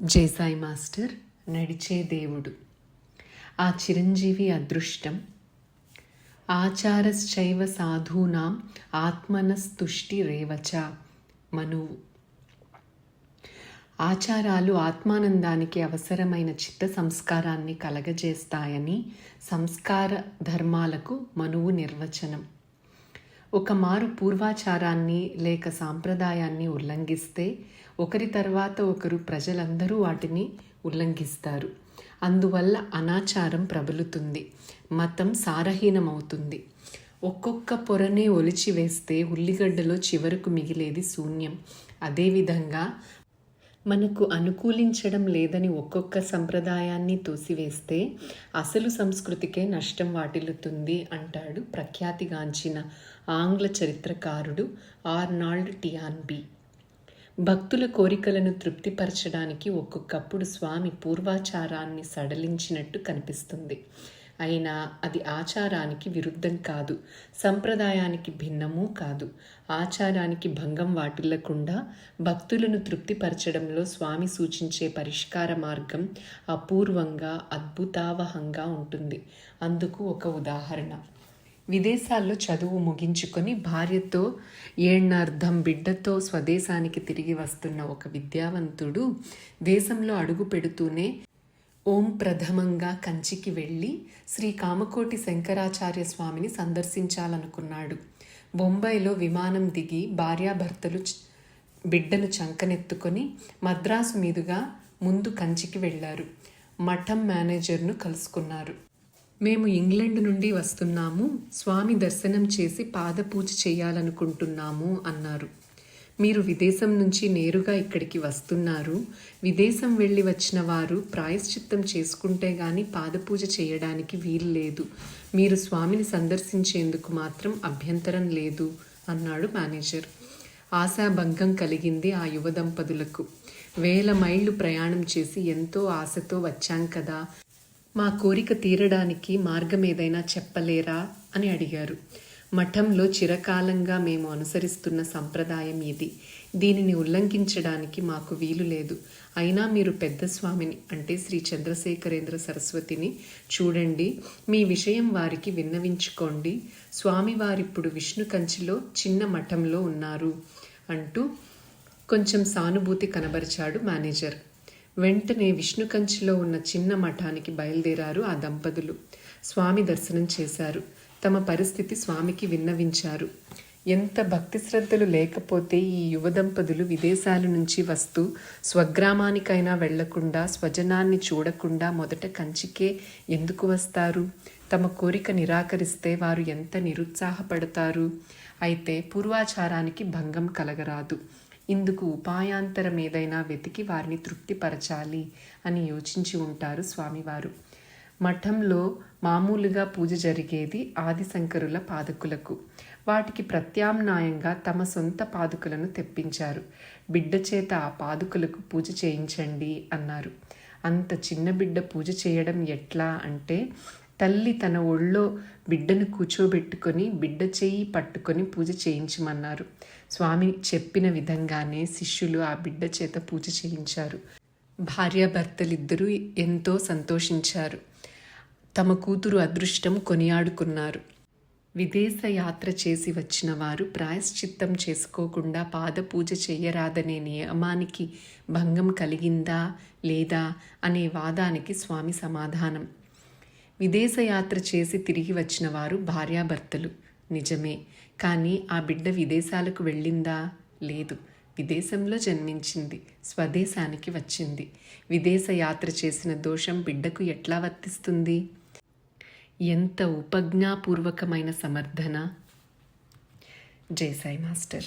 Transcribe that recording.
జేసాయి master నడిచే దేవుడు. ఆ చిరంజీవి అదృష్టం. ఆచారశ్చైవ సాధూనాం ఆత్మనస్తుష్టి రేవచ మనువు. ఆచారాలు ఆత్మానందానికి అవసరమైన చిత్త సంస్కారాన్ని కలగజేస్తాయని సంస్కార ధర్మాలకు మనువు నిర్వచనం. ఒక మారు పూర్వాచారాన్ని లేక సాంప్రదాయాన్ని ఉల్లంఘిస్తే ఒకరి తర్వాత ఒకరు ప్రజలందరూ వాటిని ఉల్లంఘిస్తారు. అందువల్ల అనాచారం ప్రబలుతుంది మతం సారహీనమవుతుంది. ఒక్కొక్క పొరనే ఒలిచి వేస్తే ఉల్లిగడ్డలో చివరకు మిగిలేది శూన్యం. అదేవిధంగా మనకు అనుకూలించడం లేదని ఒక్కొక్క సంప్రదాయాన్ని తోసివేస్తే అసలు సంస్కృతికే నష్టం వాటిల్లుతుంది అంటాడు ప్రఖ్యాతిగాంచిన ఆంగ్ల చరిత్రకారుడు ఆర్నాల్డ్ టియాన్బీ. భక్తుల కోరికలను తృప్తిపరచడానికి ఒక్కొక్కప్పుడు స్వామి పూర్వాచారాన్ని సడలించినట్టు కనిపిస్తుంది. అయినా అది ఆచారానికి విరుద్ధం కాదు సంప్రదాయానికి భిన్నమూ కాదు. ఆచారానికి భంగం వాటిల్లకుండా భక్తులను తృప్తిపరచడంలో స్వామి సూచించే పరిష్కార మార్గం అపూర్వంగా అద్భుతావహంగా ఉంటుంది. అందుకు ఒక ఉదాహరణ. విదేశాల్లో చదువు ముగించుకొని భార్యతో ఏణార్థం బిడ్డతో స్వదేశానికి తిరిగి వస్తున్న ఒక విద్యావంతుడు దేశంలో అడుగు పెడుతూనే ఓం ప్రథమంగా కంచికి వెళ్ళి శ్రీ కామకోటి శంకరాచార్య స్వామిని సందర్శించాలనుకున్నాడు. బొంబాయిలో విమానం దిగి భార్యాభర్తలు బిడ్డను చంకనెత్తుకొని మద్రాసు మీదుగా ముందు కంచికి వెళ్ళారు. మఠం మేనేజర్ను కలుసుకున్నారు. మేము ఇంగ్లాండ్ నుండి వస్తున్నాము. స్వామి దర్శనం చేసి పాదపూజ చేయాలనుకుంటున్నాము అన్నారు. మీరు విదేశం నుంచి నేరుగా ఇక్కడికి వస్తున్నారు. విదేశం వెళ్ళి వచ్చిన వారు ప్రాయశ్చిత్తం చేసుకుంటే గాని పాదపూజ చేయడానికి వీలు లేదు. మీరు స్వామిని సందర్శించేందుకు మాత్రం అభ్యంతరం లేదు అన్నాడు మేనేజర్. ఆశాభంగం కలిగింది ఆ యువ దంపతులకు. వేల మైళ్ళు ప్రయాణం చేసి ఎంతో ఆశతో వచ్చాం కదా. మా కోరిక తీరడానికి మార్గం ఏదైనా చెప్పలేరా? అని అడిగారు. మఠంలో చిరకాలంగా మేము అనుసరిస్తున్న సంప్రదాయం ఇది. దీనిని ఉల్లంఘించడానికి మాకు వీలు లేదు. అయినా మీరు పెద్ద స్వామిని అంటే శ్రీ చంద్రశేఖరేంద్ర సరస్వతిని చూడండి. మీ విషయం వారికి విన్నవించుకోండి. స్వామివారిప్పుడు విష్ణు కంచిలో చిన్న మఠంలో ఉన్నారు అంటూ కొంచెం సానుభూతి కనబరిచాడు మేనేజర్. వెంటనే విష్ణు కంచిలో ఉన్న చిన్న మఠానికి బయలుదేరారు ఆ దంపతులు. స్వామి దర్శనం చేశారు. తమ పరిస్థితి స్వామికి విన్నవించారు. ఎంత భక్తి శ్రద్ధలు లేకపోతే ఈ యువ దంపతులు విదేశాల నుంచి వస్తూ స్వగ్రామానికైనా వెళ్ళకుండా స్వజనాన్ని చూడకుండా మొదట కంచికే ఎందుకు వస్తారు? తమ కోరిక నిరాకరిస్తే వారు ఎంత నిరుత్సాహపడతారు? అయితే పూర్వాచారానికి భంగం కలగరాదు. ఇందుకు ఉపాయాంతరం ఏదైనా వెతికి వారిని తృప్తిపరచాలి అని యోచించి ఉంటారు స్వామివారు. మఠంలో మామూలుగా పూజ జరిగేది ఆదిశంకరుల పాదుకులకు. వాటికి ప్రత్యామ్నాయంగా తమ సొంత పాదుకులను తెప్పించారు. బిడ్డ చేత ఆ పాదుకులకు పూజ చేయించండి అన్నారు. అంత చిన్న బిడ్డ పూజ చేయడం ఎట్లా అంటే తల్లి తన ఒళ్ళో బిడ్డను కూర్చోబెట్టుకొని బిడ్డ చేయి పట్టుకొని పూజ చేయించమన్నారు. స్వామి చెప్పిన విధంగానే శిష్యులు ఆ బిడ్డ చేత పూజ చేయించారు. భార్యాభర్తలిద్దరూ ఎంతో సంతోషించారు. తమ కూతురు అదృష్టం కొనియాడుకున్నారు. విదేశ యాత్ర చేసి వచ్చిన వారు ప్రాయశ్చిత్తం చేసుకోకుండా పాద పూజ చేయరాదనే నియమానికి భంగం కలిగిందా లేదా అనే వాదానికి స్వామి సమాధానం. విదేశయాత్ర చేసి తిరిగి వచ్చిన వారు భార్యాభర్తలు. నిజమే కానీ ఆ బిడ్డ విదేశాలకు వెళ్ళిందా? లేదు. విదేశంలో జన్మించింది స్వదేశానికి వచ్చింది. విదేశ యాత్ర చేసిన దోషం బిడ్డకు ఎట్లా వర్తిస్తుంది? ఎంత ఉపజ్ఞాపూర్వకమైన సమర్థన? జై సాయి మాస్టర్.